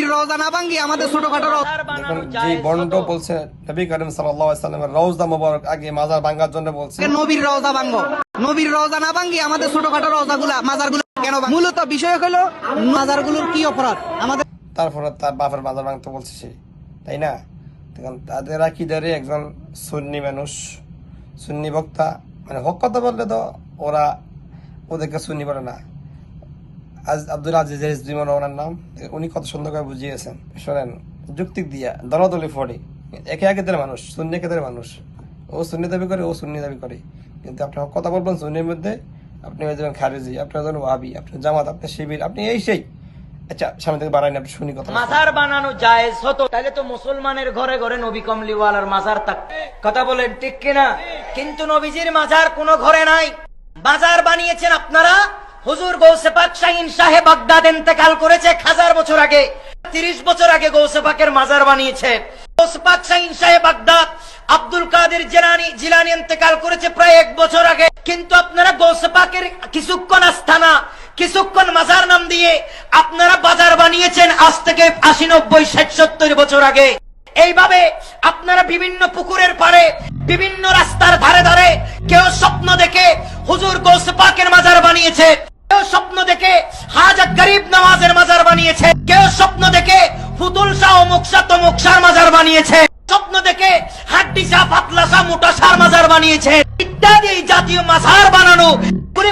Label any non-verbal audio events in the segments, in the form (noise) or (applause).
নবীর রওজা না ভাঙ্গি আমাদের ছোটখাটো যে বন্ড বলছে নবী করিম সাল্লাল্লাহু আলাইহি সাল্লামের রওজা মোবারক আগে মাজার ভাঙার জন্য বলছে। নবীর রওজা ভাঙ্গো? নবীর রওজা না ভাঙ্গি আমাদের ছোটখাটো রওজাগুলা মাজারগুলো কেন মূলত বিষয় হলো মাজারগুলোর কি অপরাধ? আমাদের তারপরে তার বাপের মাজার ভাঙতে বলছে সে তাই না? দেখুন তাদের আকিদারে একজন সুন্নি মানুষ সুন্নি বক্তা মানে হক কথা বললে তো ওরা ওদেরকে সুন্নি বলে না। আজ আব্দুল আজিজ ওনার নাম। উনি কত সুন্দর করে বুঝিয়েছেন। শোনেন যুক্তিক দিয়া ফড়ে। একে একেদের মানুষ, সুন্নি একেদের মানুষ। ও সুন্নি দাবি করে, ও সুন্নি দাবি করে। কিন্তু আপনি কথা বলবেন সুন্নির মধ্যে, আপনি হয়ে যাবেন খারেজি, আপনি হয়ে যাবেন ওয়াবি আপনি জামাত, আপনি শিবির, আপনি এই সেই। আচ্ছা সামনে থেকে আপনি শুনি কথা। মাজার বানানো জায়েজ হতো তাহলে তো মুসলমানের ঘরে ঘরে নবী কমলিওয়ালার মাজার থাক। কথা বলেন ঠিক কিনা? কিন্তু নবীজির মাজার কোনো ঘরে নাই। মাজার বানিয়েছেন আপনারা? হুজুর গৌসে পাক শাহিন সাহেব বাগদাদ ইন্তেকাল করেছে হাজার বছর আগে, তিরিশ বছর আগে গৌসে পাকের মাজার বানিয়েছে। শাহিন সাহেব Baghdad Abdul Qadir Jilani Jilani ইন্তেকাল করেছে প্রায় এক বছর আগে। কিন্তু আপনারা কিছুক্ষণ আস্থানা, কিছুক্ষণ মাজার নাম দিয়ে আপনারা বাজার বানিয়েছেন আজ থেকে আশি, নব্বই, ষাট, সত্তর বছর আগে। এইভাবে আপনারা বিভিন্ন পুকুরের পারে বিভিন্ন রাস্তার ধারে ধারে কেউ স্বপ্ন দেখে হুজুর গৌসে পাকের মাজার বানিয়েছে। স্বপ্ন দেখে হাজা গরিব নওয়াজের মাজার বানিয়েছে। কেউ স্বপ্ন দেখে ফুতুল শাহ অমুক শাহ তমুক শাহর মাজার বানিয়েছে। স্বপ্ন দেখে হাড্ডি শাহ, পাতলা শাহ, মোটা শাহর মাজার বানিয়েছে। ইত্যাদি জাতীয় মাজার বানানো এগুলি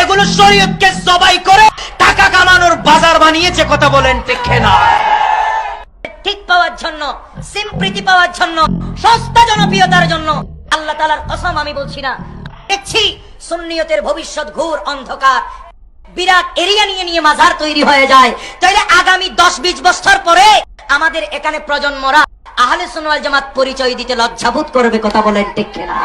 এগুলো শরীয়তকে জবাই করে টাকা কামানোর বাজার বানিয়েছে, কথা বলেন ঠিক না ঠিক পাওয়ার জন্য পাওয়ার জন্য, সস্তা জনপ্রিয়তার জন্য আল্লাহ তালার কসম আমি বলছি না। দেখছি সুন্নিয়তের ভবিষ্যৎ ঘোর অন্ধকার। বিরাট এরিয়া নিয়ে নিয়ে মাজার তৈরি হয়ে যায়। তাইলে আগামী দশ বিশ বছর পরে আমাদের এখানে প্রজন্মরা আহলে সুনওয়াল জামাত পরিচয় দিতে লজ্জাবোধ করবে, কথা বলেন ঠিক না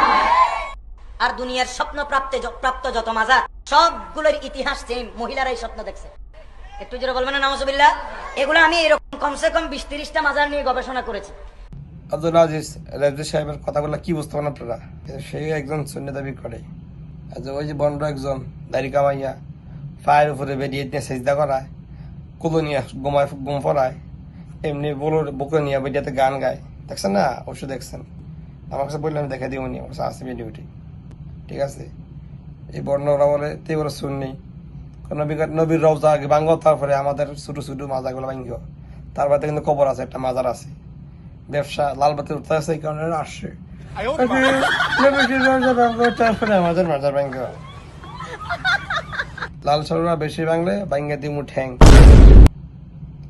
আর দুনিয়ার স্বপ্ন প্রাপ্তে প্রাপ্ত যত মাজার, সবগুলোর ইতিহাস সেম মহিলারাই স্বপ্ন দেখছে। একটু জোরে বলবেন না নামাজবিল্লাহ এগুলো আমি এরকম কমসে কম বিশ তিরিশটা মাজার নিয়ে গবেষণা করেছি। আব্দুল আজিজ রেজবি সাহেবের কথাগুলো কি বুঝতে পারেন আপনারা? সে একজন সুন্নি দাবি করে। ওই যে বন্ড একজন দাড়ি কামাইয়া পায়ের উপরে বেরিয়ে নিয়ে সেজদা করায়, কুলো নিয়ে গোমায় গুম পড়ায়, এমনি বলোর বুকে নিয়ে বেরিয়াতে গান গায়। দেখছেন না? অবশ্যই দেখছেন। আমার কাছে বললে আমি দেখা দিও নি আমার কাছে আছে ভিডিওটি ঠিক আছে? এই বর্ণরা বলে তে বলে শুননি? নবীর নবীর রওজা আগে ভাঙ্গ তারপরে আমাদের ছোটো ছোটো মাজাগুলো ভাঙ্গ তারপরে কিন্তু কবর আছে, একটা মাজার আছে। ব্যবসা, লাল বাতি উঠতে আছে এই কারণে আসছে। (laughs) (laughs) লাল সরুরা বেশি ভাঙলে ভাঙ্গে দিমু ঠ্যাং।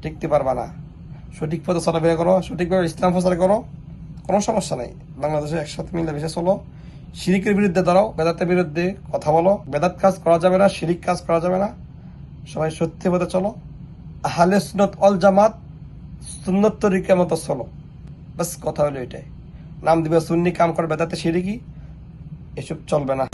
টিকতে পারবা না। সঠিক পথে চলাফেরা করো সঠিকভাবে ইসলাম প্রচার করো। কোনো সমস্যা নাই। বাংলাদেশে একসাথে মিলে বেশি চলো। শিরিকের বিরুদ্ধে দাঁড়াও বেদাতের বিরুদ্ধে কথা বলো। বেদাত কাজ করা যাবে না শিরিক কাজ করা যাবে না। সবাই সত্যি পথে চলো। আহলে সুনত অল জামাত সুন্নত তরিকার মতো চলো। বাস কথা হলো এটাই। নাম দিবে সুন্নি কাম করবে তাতে সিঁড়ি কি? এসব চলবে না।